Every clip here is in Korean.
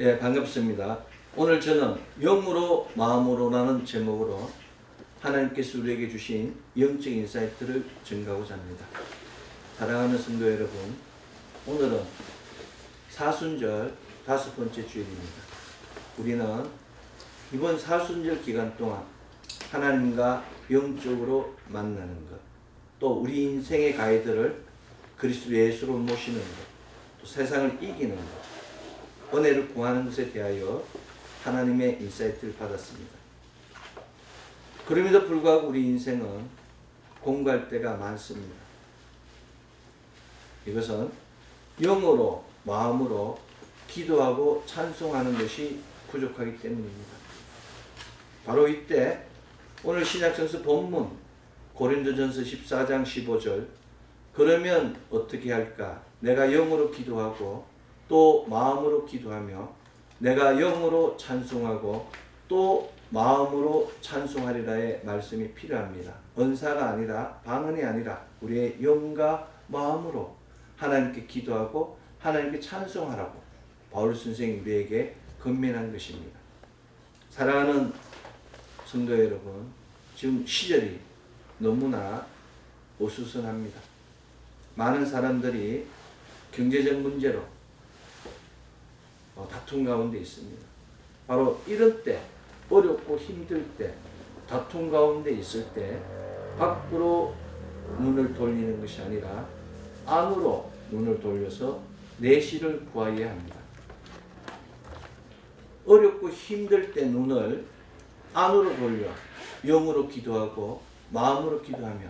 예, 반갑습니다. 오늘 저는 영으로 마음으로라는 제목으로 하나님께서 우리에게 주신 영적 인사이트를 증가하고자 합니다. 사랑하는 성도 여러분, 오늘은 사순절 다섯 번째 주일입니다. 우리는 이번 사순절 기간 동안 하나님과 영적으로 만나는 것, 또 우리 인생의 가이드를 그리스도 예수로 모시는 것, 또 세상을 이기는 것, 은혜를 구하는 것에 대하여 하나님의 인사이트를 받았습니다. 그럼에도 불구하고 우리 인생은 공부할 때가 많습니다. 이것은 영어로, 마음으로 기도하고 찬송하는 것이 부족하기 때문입니다. 바로 이때 오늘 신약성서 본문 고린도전서 14장 15절 그러면 어떻게 할까? 내가 영으로 기도하고 또 마음으로 기도하며 내가 영으로 찬송하고 또 마음으로 찬송하리라의 말씀이 필요합니다. 언사가 아니라 방언이 아니라 우리의 영과 마음으로 하나님께 기도하고 하나님께 찬송하라고 바울 선생이 우리에게 건면한 것입니다. 사랑하는 성도 여러분, 지금 시절이 너무나 어수선합니다. 많은 사람들이 경제적 문제로 어, 다툼 가운데 있습니다. 바로 이런 때, 어렵고 힘들 때, 다툼 가운데 있을 때, 밖으로 눈을 돌리는 것이 아니라 안으로 눈을 돌려서 내실을 구하여야 합니다. 어렵고 힘들 때 눈을 안으로 돌려 영으로 기도하고 마음으로 기도하며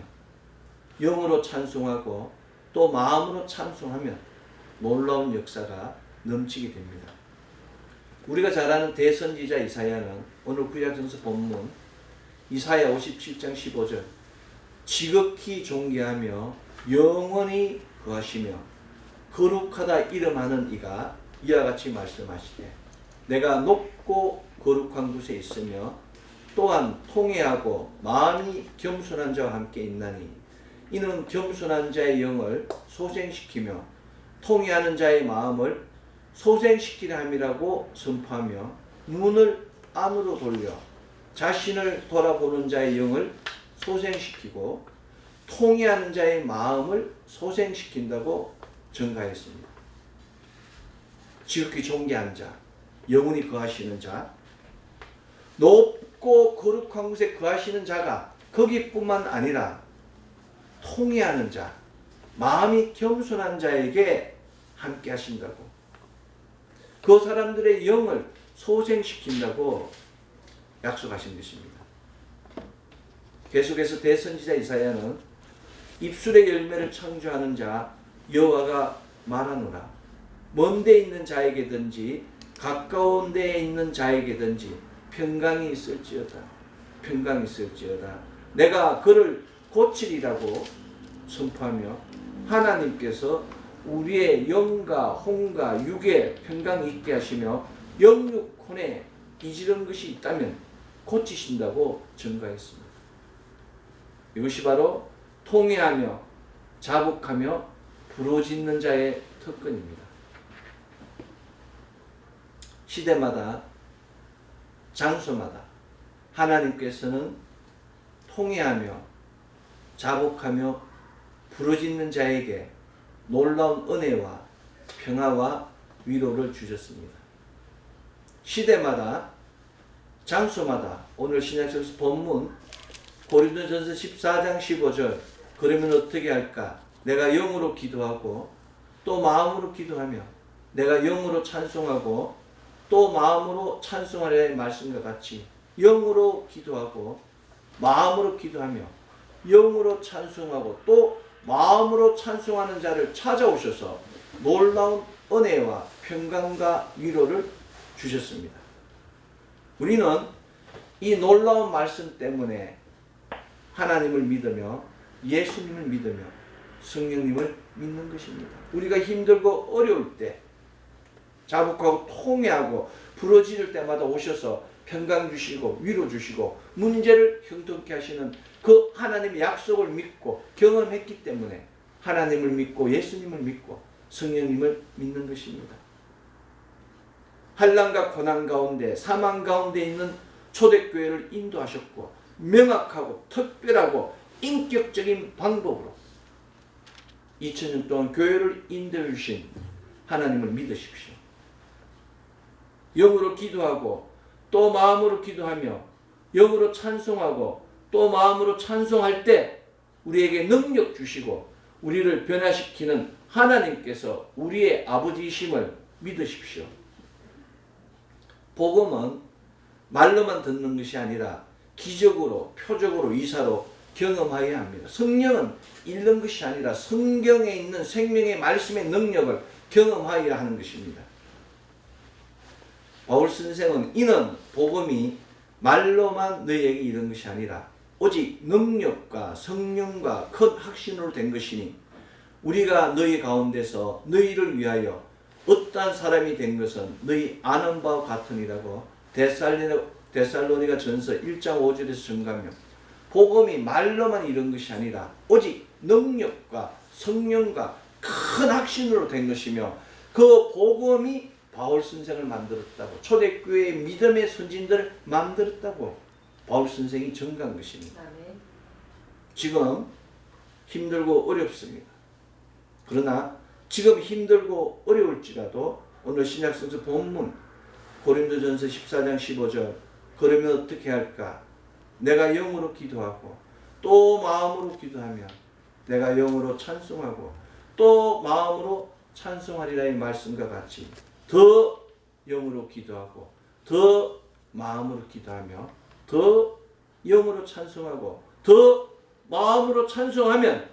영으로 찬송하고 또 마음으로 찬송하면 놀라운 역사가 넘치게 됩니다. 우리가 잘 아는 대선지자 이사야는 오늘 구약전서 본문 이사야 57장 15절 지극히 존귀하며 영원히 거하시며 거룩하다 이름하는 이가 이와 같이 말씀하시되 내가 높고 거룩한 곳에 있으며 또한 통회하고 마음이 겸손한 자와 함께 있나니 이는 겸손한 자의 영을 소생시키며 통회하는 자의 마음을 소생시키려 함이라고 선포하며 눈을 안으로 돌려 자신을 돌아보는 자의 영을 소생시키고 통회하는 자의 마음을 소생시킨다고 증가했습니다. 지극히 존귀한 자, 영원히 거하시는 자, 높고 거룩한 곳에 거하시는 자가 거기뿐만 아니라 통회하는 자, 마음이 겸손한 자에게 함께 하신다고. 그 사람들의 영을 소생시킨다고 약속하신 것입니다. 계속해서 대선지자 이사야는 입술의 열매를 창조하는 자 여호와가 말하노라. 먼데 있는 자에게든지 가까운 데에 있는 자에게든지 평강이 있을지어다. 평강이 있을지어다. 내가 그를 고치리라고 선포하며 하나님께서 우리의 영과 혼과 육에 평강이 있게 하시며 영육 혼에 이지른 것이 있다면 고치신다고 증가했습니다. 이것이 바로 통회하며 자복하며 부러짓는 자의 특권입니다. 시대마다 장소마다 하나님께서는 통회하며 자복하며 부르짖는 자에게 놀라운 은혜와 평화와 위로를 주셨습니다. 시대마다 장소마다 오늘 신약성서 본문 고린도전서 14장 15절 그러면 어떻게 할까? 내가 영으로 기도하고 또 마음으로 기도하며 내가 영으로 찬송하고 또 마음으로 찬송하려의 말씀과 같이 영으로 기도하고 마음으로 기도하며 영으로 찬송하고 또 마음으로 찬송하는 자를 찾아오셔서 놀라운 은혜와 평강과 위로를 주셨습니다. 우리는 이 놀라운 말씀 때문에 하나님을 믿으며 예수님을 믿으며 성령님을 믿는 것입니다. 우리가 힘들고 어려울 때 자복하고 통회하고 부러지를 때마다 오셔서 평강 주시고 위로 주시고 문제를 형통케 하시는 그 하나님의 약속을 믿고 경험했기 때문에 하나님을 믿고 예수님을 믿고 성령님을 믿는 것입니다. 한란과 고난 가운데 사망 가운데 있는 초대교회를 인도하셨고 명확하고 특별하고 인격적인 방법으로 2000년 동안 교회를 인도해 주신 하나님을 믿으십시오. 영으로 기도하고 또 마음으로 기도하며 영으로 찬송하고 또 마음으로 찬송할 때 우리에게 능력 주시고 우리를 변화시키는 하나님께서 우리의 아버지이심을 믿으십시오. 복음은 말로만 듣는 것이 아니라 기적으로 표적으로 이사로 경험하여야 합니다. 성령은 읽는 것이 아니라 성경에 있는 생명의 말씀의 능력을 경험하여야 하는 것입니다. 바울 선생은 이는 복음이 말로만 너희에게 이른 것이 아니라 오직 능력과 성령과 큰 확신으로 된 것이니 우리가 너희 가운데서 너희를 위하여 어떠한 사람이 된 것은 너희 아는 바와 같으니라고 데살로니가, 전서 1장 5절에서 증가하며 복음이 말로만 이런 것이 아니라 오직 능력과 성령과 큰 확신으로 된 것이며 그 복음이 바울 선생을 만들었다고 초대교회의 믿음의 선진들을 만들었다고 바울 선생이 증가한 것입니다. 아멘. 지금 힘들고 어렵습니다. 그러나 지금 힘들고 어려울지라도 오늘 신약성서 본문 고린도전서 14장 15절 그러면 어떻게 할까? 내가 영으로 기도하고 또 마음으로 기도하며 내가 영으로 찬송하고 또 마음으로 찬송하리라 이 말씀과 같이 더 영으로 기도하고 더 마음으로 기도하며 더 영으로 찬송하고 더 마음으로 찬송하면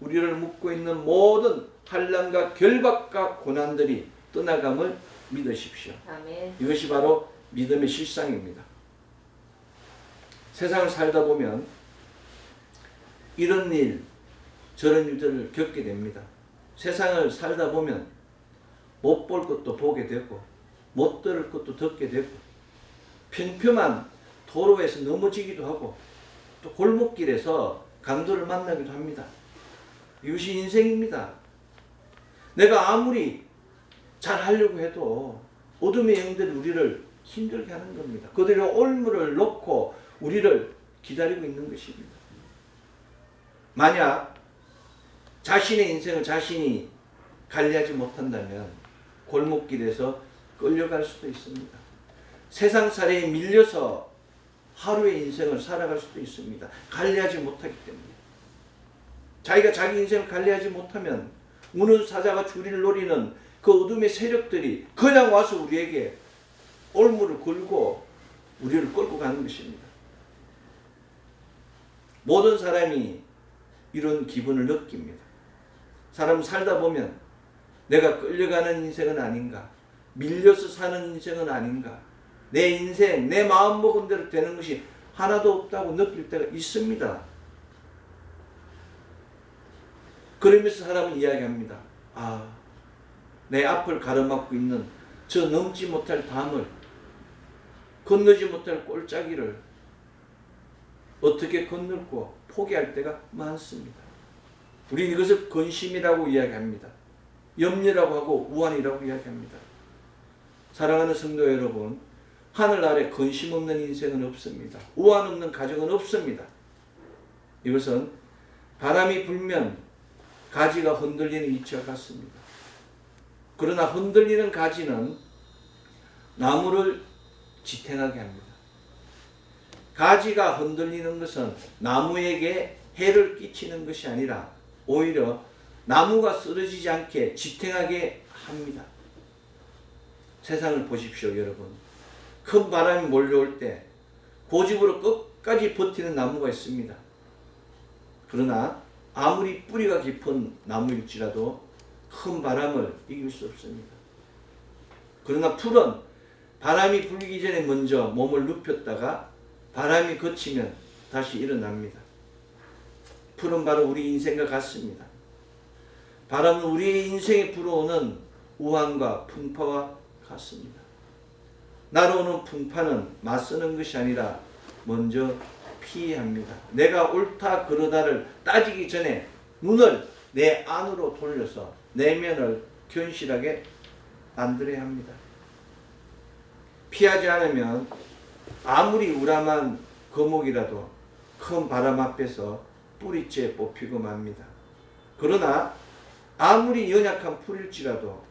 우리를 묶고 있는 모든 환란과 결박과 고난들이 떠나감을 믿으십시오. 아멘. 이것이 바로 믿음의 실상입니다. 세상을 살다 보면 이런 일, 저런 일들을 겪게 됩니다. 세상을 살다 보면 못 볼 것도 보게 되고 못 들을 것도 듣게 되고 평평한 도로에서 넘어지기도 하고 또 골목길에서 강도를 만나기도 합니다. 이것이 인생입니다. 내가 아무리 잘 하려고 해도 어둠의 영들이 우리를 힘들게 하는 겁니다. 그들이 올무를 놓고 우리를 기다리고 있는 것입니다. 만약 자신의 인생을 자신이 관리하지 못한다면 골목길에서 끌려갈 수도 있습니다. 세상 사례에 밀려서 하루의 인생을 살아갈 수도 있습니다. 관리하지 못하기 때문에. 자기가 자기 인생을 관리하지 못하면 우는 사자가 주리를 노리는 그 어둠의 세력들이 그냥 와서 우리에게 올무를 걸고 우리를 끌고 가는 것입니다. 모든 사람이 이런 기분을 느낍니다. 사람 살다 보면 내가 끌려가는 인생은 아닌가, 밀려서 사는 인생은 아닌가, 내 인생, 내 마음 먹은 대로 되는 것이 하나도 없다고 느낄 때가 있습니다. 그러면서 사람은 이야기합니다. 아, 내 앞을 가로막고 있는 저 넘지 못할 담을, 건너지 못할 꼴짜기를 어떻게 건널고 포기할 때가 많습니다. 우리는 이것을 근심이라고 이야기합니다. 염려라고 하고 우환이라고 이야기합니다. 사랑하는 성도 여러분, 하늘 아래 근심 없는 인생은 없습니다. 우환 없는 가정은 없습니다. 이것은 바람이 불면 가지가 흔들리는 이치와 같습니다. 그러나 흔들리는 가지는 나무를 지탱하게 합니다. 가지가 흔들리는 것은 나무에게 해를 끼치는 것이 아니라 오히려 나무가 쓰러지지 않게 지탱하게 합니다. 세상을 보십시오, 여러분. 큰 바람이 몰려올 때 고집으로 끝까지 버티는 나무가 있습니다. 그러나 아무리 뿌리가 깊은 나무일지라도 큰 바람을 이길 수 없습니다. 그러나 풀은 바람이 불기 전에 먼저 몸을 눕혔다가 바람이 그치면 다시 일어납니다. 풀은 바로 우리 인생과 같습니다. 바람은 우리의 인생에 불어오는 우환과 풍파와 같습니다. 날아오는 풍파는 맞서는 것이 아니라 먼저 피합니다. 내가 옳다 그러다를 따지기 전에 눈을 내 안으로 돌려서 내면을 견실하게 만들어야 합니다. 피하지 않으면 아무리 우람한 거목이라도 큰 바람 앞에서 뿌리째 뽑히고 맙니다. 그러나 아무리 연약한 풀일지라도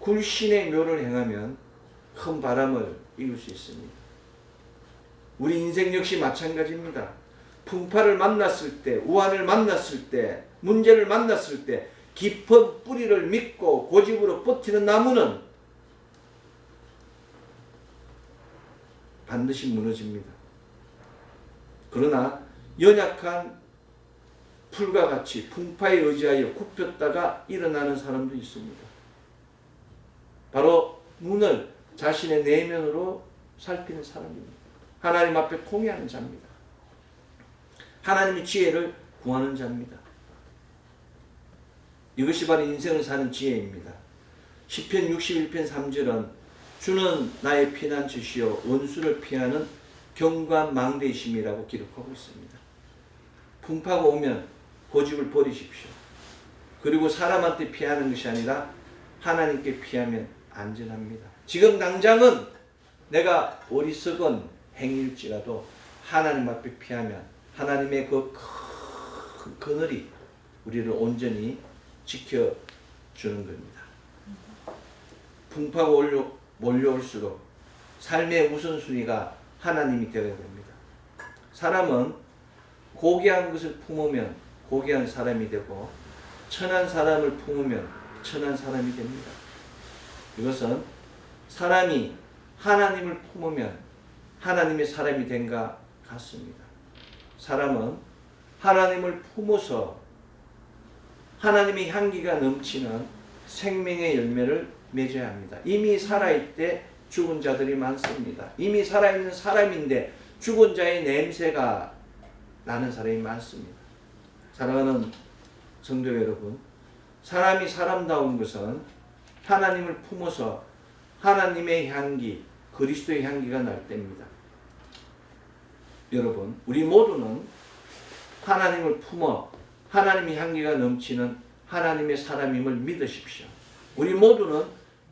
굴신의 묘를 행하면 큰 바람을 이길 수 있습니다. 우리 인생 역시 마찬가지입니다. 풍파를 만났을 때, 우환을 만났을 때, 문제를 만났을 때 깊은 뿌리를 믿고 고집으로 버티는 나무는 반드시 무너집니다. 그러나 연약한 풀과 같이 풍파에 의지하여 굽혔다가 일어나는 사람도 있습니다. 바로 눈을 자신의 내면으로 살피는 사람입니다. 하나님 앞에 통회하는 자입니다. 하나님의 지혜를 구하는 자입니다. 이것이 바로 인생을 사는 지혜입니다. 10편 61편 3절은 주는 나의 피난처시요 원수를 피하는 경관 망대심이라고 기록하고 있습니다. 풍파가 오면 고집을 버리십시오. 그리고 사람한테 피하는 것이 아니라 하나님께 피하면 안전합니다. 지금 당장은 내가 어리석은 행일지라도 하나님 앞에 피하면 하나님의 그 큰 그늘이 우리를 온전히 지켜주는 겁니다. 풍파가 올려, 몰려올수록 삶의 우선순위가 하나님이 되어야 됩니다. 사람은 고귀한 것을 품으면 고귀한 사람이 되고 천한 사람을 품으면 천한 사람이 됩니다. 이것은 사람이 하나님을 품으면 하나님의 사람이 된가 같습니다. 사람은 하나님을 품어서 하나님의 향기가 넘치는 생명의 열매를 맺어야 합니다. 이미 살아있을 때 죽은 자들이 많습니다. 이미 살아있는 사람인데 죽은 자의 냄새가 나는 사람이 많습니다. 사랑하는 성도 여러분, 사람이 사람다운 것은 하나님을 품어서 하나님의 향기, 그리스도의 향기가 날 때입니다. 여러분, 우리 모두는 하나님을 품어 하나님의 향기가 넘치는 하나님의 사람임을 믿으십시오. 우리 모두는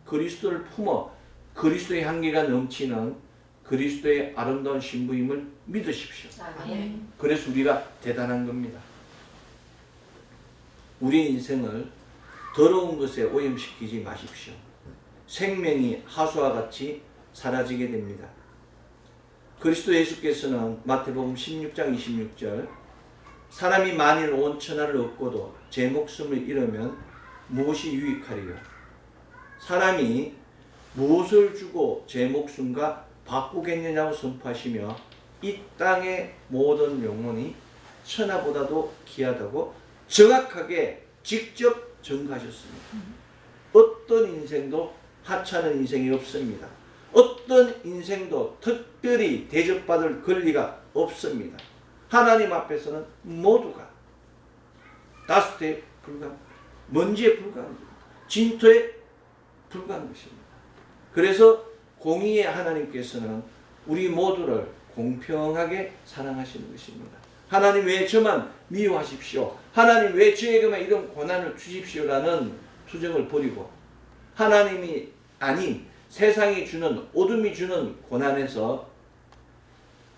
그리스도를 품어 그리스도의 향기가 넘치는 그리스도의 아름다운 신부임을 믿으십시오. 아멘. 그래서 우리가 대단한 겁니다. 우리 인생을 더러운 것에 오염시키지 마십시오. 생명이 하수와 같이 사라지게 됩니다. 그리스도 예수께서는 마태복음 16장 26절 사람이 만일 온 천하를 얻고도 제 목숨을 잃으면 무엇이 유익하리요? 사람이 무엇을 주고 제 목숨과 바꾸겠느냐고 선포하시며 이 땅의 모든 영혼이 천하보다도 귀하다고 정확하게 직접 증가하셨습니다. 어떤 인생도 하찮은 인생이 없습니다. 어떤 인생도 특별히 대접받을 권리가 없습니다. 하나님 앞에서는 모두가 다스트에 불과한 먼지에 불과한. 진토에 불과한 것입니다. 그래서 공의의 하나님께서는 우리 모두를 공평하게 사랑하시는 것입니다. 하나님 왜 저만 미워하십시오? 하나님 왜 저에게만 이런 고난을 주십시오라는 투정을 버리고 하나님이 아닌 세상이 주는 어둠이 주는 고난에서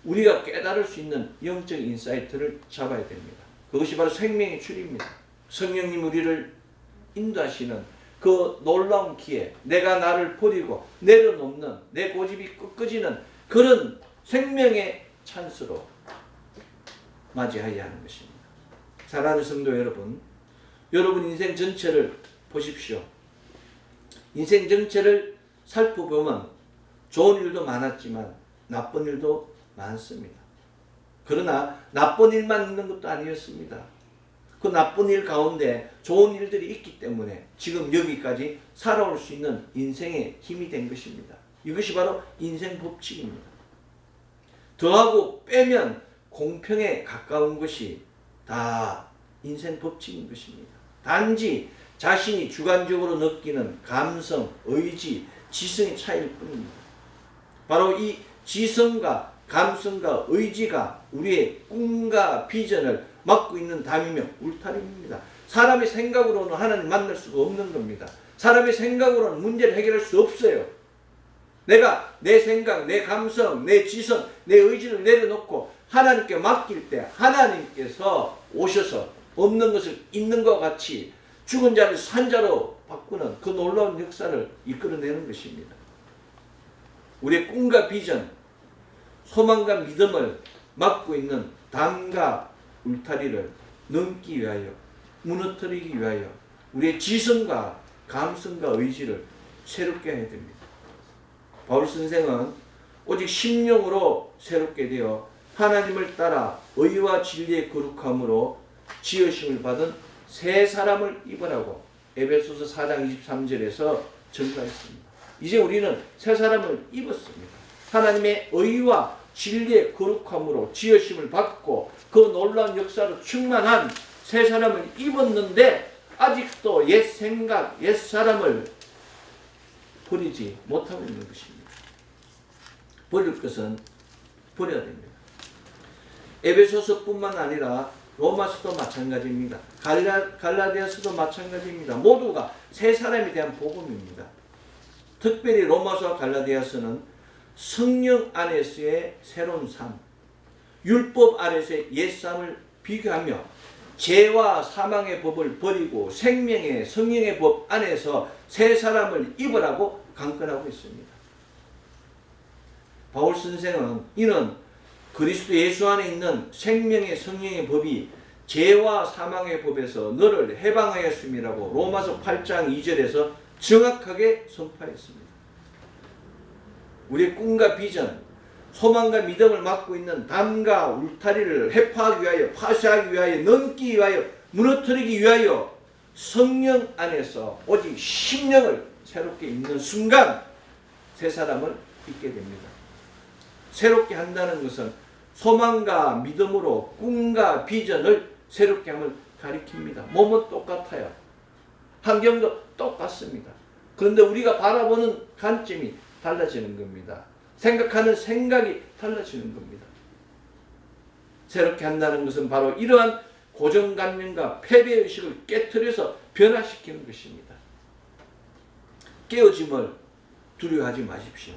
우리가 깨달을 수 있는 영적 인사이트를 잡아야 됩니다. 그것이 바로 생명의 줄입니다. 성령님 우리를 인도하시는 그 놀라운 기회, 내가 나를 버리고 내려놓는 내 고집이 꺾어지는 그런 생명의 찬스로 맞이해야 하는 것입니다. 사랑하는 성도 여러분, 여러분 인생 전체를 보십시오. 인생 전체를 살펴보면 좋은 일도 많았지만 나쁜 일도 많습니다. 그러나 나쁜 일만 있는 것도 아니었습니다. 그 나쁜 일 가운데 좋은 일들이 있기 때문에 지금 여기까지 살아올 수 있는 인생의 힘이 된 것입니다. 이것이 바로 인생 법칙입니다. 더하고 빼면 공평에 가까운 것이 다 인생 법칙인 것입니다. 단지 자신이 주관적으로 느끼는 감성, 의지, 지성의 차이일 뿐입니다. 바로 이 지성과 감성과 의지가 우리의 꿈과 비전을 막고 있는 담이며 울타리입니다. 사람의 생각으로는 하나님 만날 수가 없는 겁니다. 사람의 생각으로는 문제를 해결할 수 없어요. 내가 내 생각, 내 감성, 내 지성, 내 의지를 내려놓고 하나님께 맡길 때 하나님께서 오셔서 없는 것을 있는 것 같이 죽은 자를 산 자로 바꾸는 그 놀라운 역사를 이끌어내는 것입니다. 우리의 꿈과 비전, 소망과 믿음을 막고 있는 담과 울타리를 넘기 위하여 무너뜨리기 위하여 우리의 지성과 감성과 의지를 새롭게 해야 됩니다. 바울 선생은 오직 심령으로 새롭게 되어 하나님을 따라 의와 진리의 거룩함으로 지으심을 받은 새 사람을 입으라고 에베소서 4장 23절에서 전가했습니다. 이제 우리는 새 사람을 입었습니다. 하나님의 의와 진리의 거룩함으로 지으심을 받고 그 놀라운 역사로 충만한 새 사람을 입었는데 아직도 옛 생각, 옛 사람을 버리지 못하고 있는 것입니다. 버릴 것은 버려야 됩니다. 에베소서뿐만 아니라 로마서도 마찬가지입니다. 갈라, 갈라디아서도 마찬가지입니다. 모두가 새 사람에 대한 복음입니다. 특별히 로마서와 갈라디아서는 성령 안에서의 새로운 삶, 율법 아래서의 옛삶을 비교하며 죄와 사망의 법을 버리고 생명의 성령의 법 안에서 새 사람을 입으라고 강권하고 있습니다. 바울 선생은 이는 그리스도 예수 안에 있는 생명의 성령의 법이 죄와 사망의 법에서 너를 해방하였음이라고 로마서 8장 2절에서 정확하게 선포했습니다. 우리의 꿈과 비전, 소망과 믿음을 맡고 있는 담과 울타리를 해파하기 위하여 파쇄하기 위하여 넘기 위하여 무너뜨리기 위하여 성령 안에서 오직 심령을 새롭게 입는 순간 새 사람을 입게 됩니다. 새롭게 한다는 것은 소망과 믿음으로 꿈과 비전을 새롭게 함을 가리킵니다. 몸은 똑같아요. 환경도 똑같습니다. 그런데 우리가 바라보는 관점이 달라지는 겁니다. 생각하는 생각이 달라지는 겁니다. 새롭게 한다는 것은 바로 이러한 고정관념과 패배의식을 깨뜨려서 변화시키는 것입니다. 깨어짐을 두려워하지 마십시오.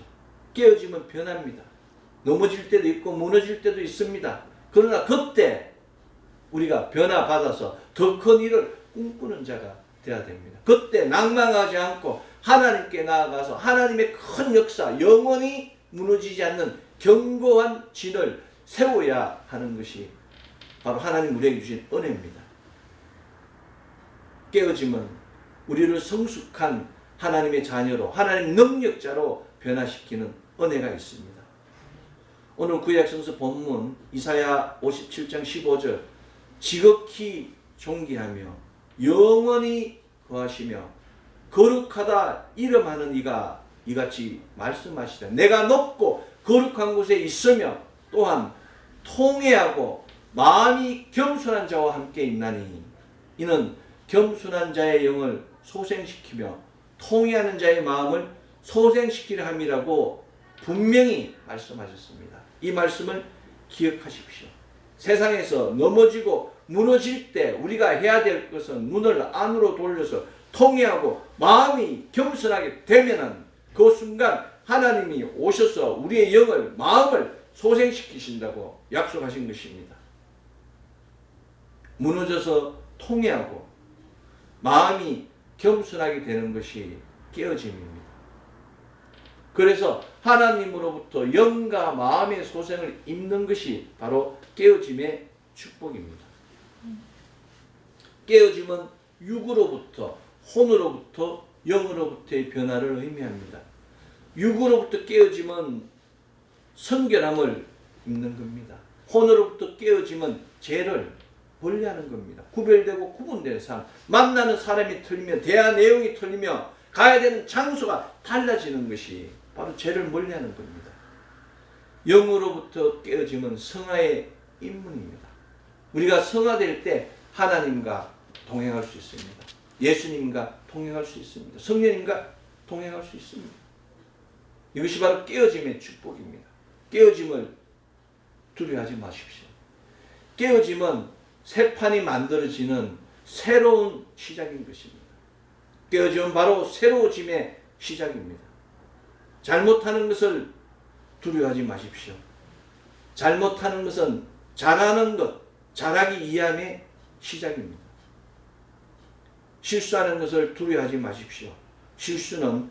깨어지면 변합니다. 넘어질 때도 있고 무너질 때도 있습니다. 그러나 그때 우리가 변화받아서 더 큰 일을 꿈꾸는 자가 되어야 됩니다. 그때 낭망하지 않고 하나님께 나아가서 하나님의 큰 역사, 영원히 무너지지 않는 견고한 진을 세워야 하는 것이 바로 하나님 우리에게 주신 은혜입니다. 깨어짐은 우리를 성숙한 하나님의 자녀로 하나님 능력자로 변화시키는 은혜가 있습니다. 오늘 구약성서 본문 이사야 57장 15절 지극히 존귀하며 영원히 거하시며 거룩하다 이름하는 이가 이같이 말씀하시다. 내가 높고 거룩한 곳에 있으며 또한 통회하고 마음이 겸손한 자와 함께 있나니 이는 겸손한 자의 영을 소생시키며 통회하는 자의 마음을 소생시키려 함이라고 분명히 말씀하셨습니다. 이 말씀을 기억하십시오. 세상에서 넘어지고 무너질 때 우리가 해야 될 것은 눈을 안으로 돌려서 통회하고 마음이 겸손하게 되면은 그 순간 하나님이 오셔서 우리의 영을 마음을 소생시키신다고 약속하신 것입니다. 무너져서 통회하고 마음이 겸손하게 되는 것이 깨어짐입니다. 그래서 하나님으로부터 영과 마음의 소생을 입는 것이 바로 깨어짐의 축복입니다. 깨어짐은 육으로부터 혼으로부터 영으로부터의 변화를 의미합니다. 육으로부터 깨어짐은 성결함을 입는 겁니다. 혼으로부터 깨어짐은 죄를 분리하는 겁니다. 구별되고 구분된 삶. 만나는 사람이 틀리며 대화 내용이 틀리며 가야 되는 장소가 달라지는 것이 바로 죄를 멀리하는 겁니다. 영으로부터 깨어짐은 성화의 입문입니다. 우리가 성화될 때 하나님과 동행할 수 있습니다. 예수님과 동행할 수 있습니다. 성령님과 동행할 수 있습니다. 이것이 바로 깨어짐의 축복입니다. 깨어짐을 두려워하지 마십시오. 깨어짐은 새 판이 만들어지는 새로운 시작인 것입니다. 깨어짐은 바로 새로워짐의 시작입니다. 잘못하는 것을 두려워하지 마십시오. 잘못하는 것은 잘하는 것, 잘하기 이함의 시작입니다. 실수하는 것을 두려워하지 마십시오. 실수는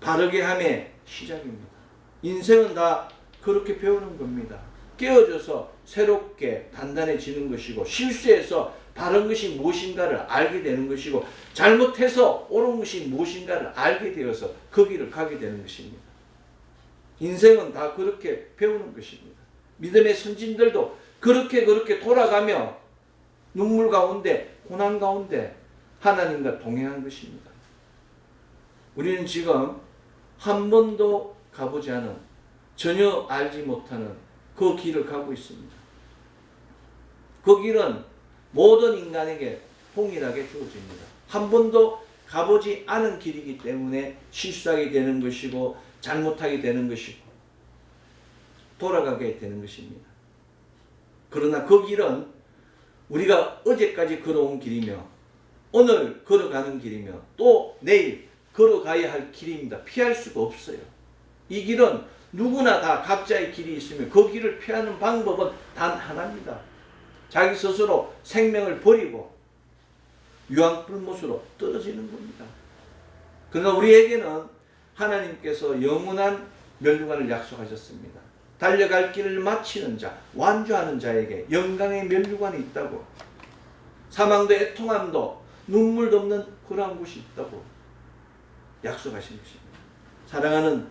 바르게 함의 시작입니다. 인생은 다 그렇게 배우는 겁니다. 깨어져서 새롭게 단단해지는 것이고 실수해서 바른 것이 무엇인가를 알게 되는 것이고 잘못해서 옳은 것이 무엇인가를 알게 되어서 그 길을 가게 되는 것입니다. 인생은 다 그렇게 배우는 것입니다. 믿음의 선진들도 그렇게 그렇게 돌아가며 눈물 가운데 고난 가운데 하나님과 동행한 것입니다. 우리는 지금 한 번도 가보지 않은 전혀 알지 못하는 그 길을 가고 있습니다. 그 길은 모든 인간에게 동일하게 주어집니다. 한 번도 가보지 않은 길이기 때문에 실수하게 되는 것이고 잘못하게 되는 것이고 돌아가게 되는 것입니다. 그러나 그 길은 우리가 어제까지 걸어온 길이며 오늘 걸어가는 길이며 또 내일 걸어가야 할 길입니다. 피할 수가 없어요. 이 길은 누구나 다 각자의 길이 있으며 그 길을 피하는 방법은 단 하나입니다. 자기 스스로 생명을 버리고 유황불못으로 떨어지는 겁니다. 그러나 우리에게는 하나님께서 영원한 멸류관을 약속하셨습니다. 달려갈 길을 마치는 자, 완주하는 자에게 영광의 멸류관이 있다고. 사망도 애통함도 눈물도 없는 그러한 곳이 있다고 약속하신 것입니다. 사랑하는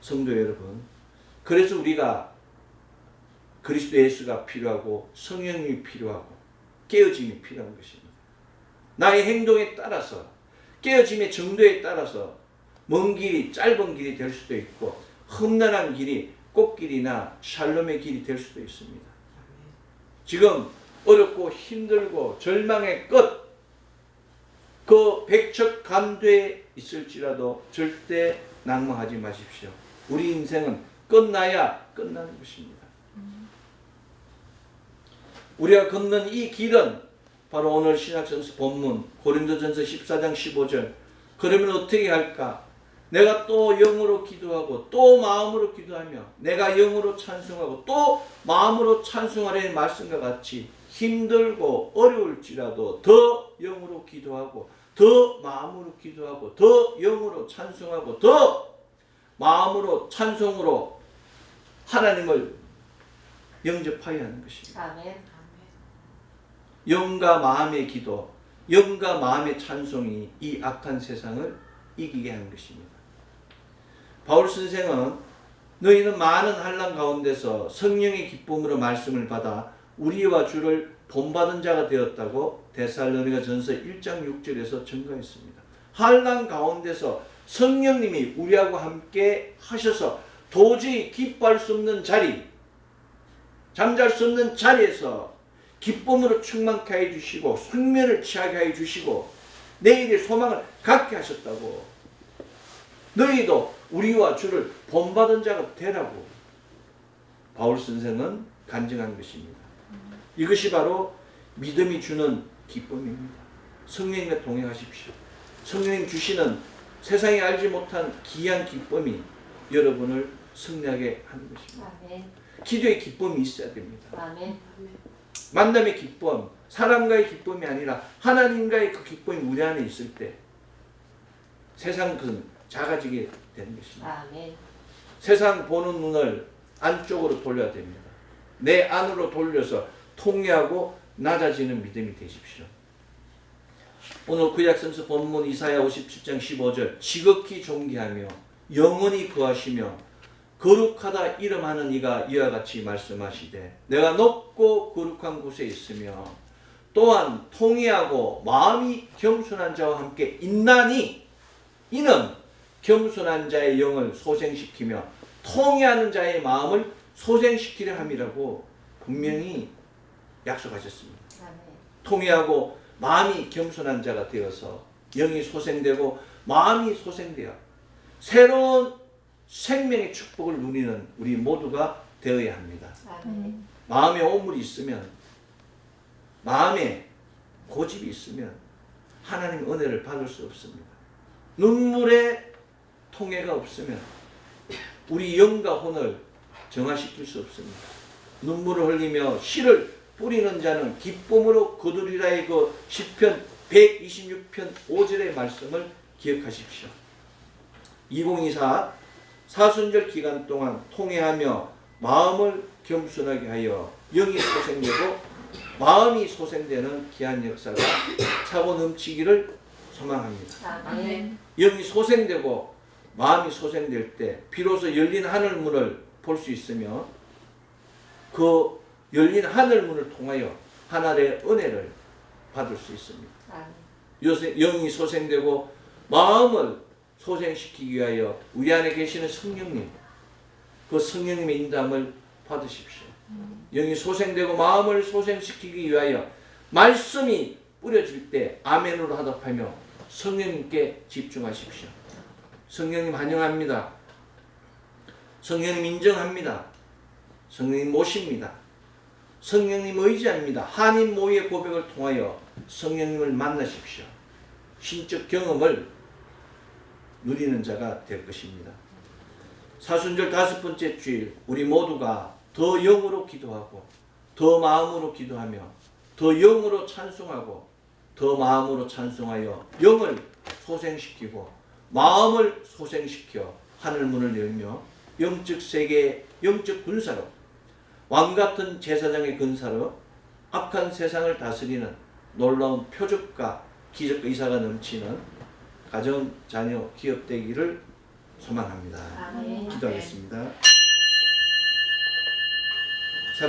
성도 여러분, 그래서 우리가 그리스도 예수가 필요하고 성령이 필요하고 깨어짐이 필요한 것입니다. 나의 행동에 따라서 깨어짐의 정도에 따라서 먼 길이 짧은 길이 될 수도 있고 험난한 길이 꽃길이나 샬롬의 길이 될 수도 있습니다. 지금 어렵고 힘들고 절망의 끝, 그 백척 간도에 있을지라도 절대 낭망하지 마십시오. 우리 인생은 끝나야 끝나는 것입니다. 우리가 걷는 이 길은 바로 오늘 신학선수 본문 고린도전서 14장 15절 그러면 어떻게 할까? 내가 또 영으로 기도하고 또 마음으로 기도하며 내가 영으로 찬송하고 또 마음으로 찬송하려는 말씀과 같이 힘들고 어려울지라도 더 영으로 기도하고 더 마음으로 기도하고 더 영으로 찬송하고 더 마음으로 찬송으로 하나님을 영접하여야 하는 것입니다. 아멘. 영과 마음의 기도, 영과 마음의 찬송이 이 악한 세상을 이기게 하는 것입니다. 바울 선생은 너희는 많은 환란 가운데서 성령의 기쁨으로 말씀을 받아 우리와 주를 본받은 자가 되었다고 데살로니가 전서 1장 6절에서 증거했습니다. 환란 가운데서 성령님이 우리하고 함께 하셔서 도저히 기뻐할 수 없는 자리, 잠잘 수 없는 자리에서 기쁨으로 충만케 해 주시고 숙면을 취하게 해 주시고 내일의 소망을 갖게 하셨다고 너희도 우리와 주를 본받은 자가 되라고 바울 선생은 간증한 것입니다. 이것이 바로 믿음이 주는 기쁨입니다. 성령님과 동행하십시오. 성령님 주시는 세상이 알지 못한 귀한 기쁨이 여러분을 승리하게 하는 것입니다. 아멘. 기도의 기쁨이 있어야 됩니다. 아멘. 만남의 기쁨, 사람과의 기쁨이 아니라 하나님과의 그 기쁨이 우리 안에 있을 때 세상 은 작아지게 되는 것입니다. 아멘. 세상 보는 눈을 안쪽으로 돌려야 됩니다. 내 안으로 돌려서 통회하고 낮아지는 믿음이 되십시오. 오늘 구약선서 본문 이사야 57장 15절 지극히 존귀하며 영원히 거하시며 거룩하다 이름하는 이가 이와 같이 말씀하시되 내가 높고 거룩한 곳에 있으며 또한 통회하고 마음이 겸손한 자와 함께 있나니 이는 겸손한 자의 영을 소생시키며 통회하는 자의 마음을 소생시키려 함이라고 분명히 약속하셨습니다. 통회하고 마음이 겸손한 자가 되어서 영이 소생되고 마음이 소생되어 새로운 생명의 축복을 누리는 우리 모두가 되어야 합니다. 아멘. 마음에 오물이 있으면 마음에 고집이 있으면 하나님 은혜를 받을 수 없습니다. 눈물에 통해가 없으면 우리 영과 혼을 정화시킬 수 없습니다. 눈물을 흘리며 씨를 뿌리는 자는 기쁨으로 거두리라의 그 시편 126편 5절의 말씀을 기억하십시오. 2024 사순절 기간 동안 통회하며 마음을 겸손하게 하여 영이 소생되고 마음이 소생되는 귀한 역사가 차고 넘치기를 소망합니다. 아멘. 영이 소생되고 마음이 소생될 때 비로소 열린 하늘 문을 볼 수 있으며 그 열린 하늘 문을 통하여 하늘의 은혜를 받을 수 있습니다. 요새 영이 소생되고 마음을 소생시키기 위하여 우리 안에 계시는 성령님 그 성령님의 인담을 받으십시오. 영이 소생되고 마음을 소생시키기 위하여 말씀이 뿌려질 때 아멘으로 하답하며 성령님께 집중하십시오. 성령님 환영합니다. 성령님 인정합니다. 성령님 모십니다. 성령님 의지합니다. 한인 모의의 고백을 통하여 성령님을 만나십시오. 신적 경험을 누리는 자가 될 것입니다. 사순절 다섯 번째 주일 우리 모두가 더 영으로 기도하고 더 마음으로 기도하며 더 영으로 찬송하고 더 마음으로 찬송하여 영을 소생시키고 마음을 소생시켜 하늘 문을 열며 영적 세계 영적 군사로 왕 같은 제사장의 근사로 악한 세상을 다스리는 놀라운 표적과 기적 의사가 넘치는 가정, 자녀, 기업 되기를 소망합니다. 기도하겠습니다.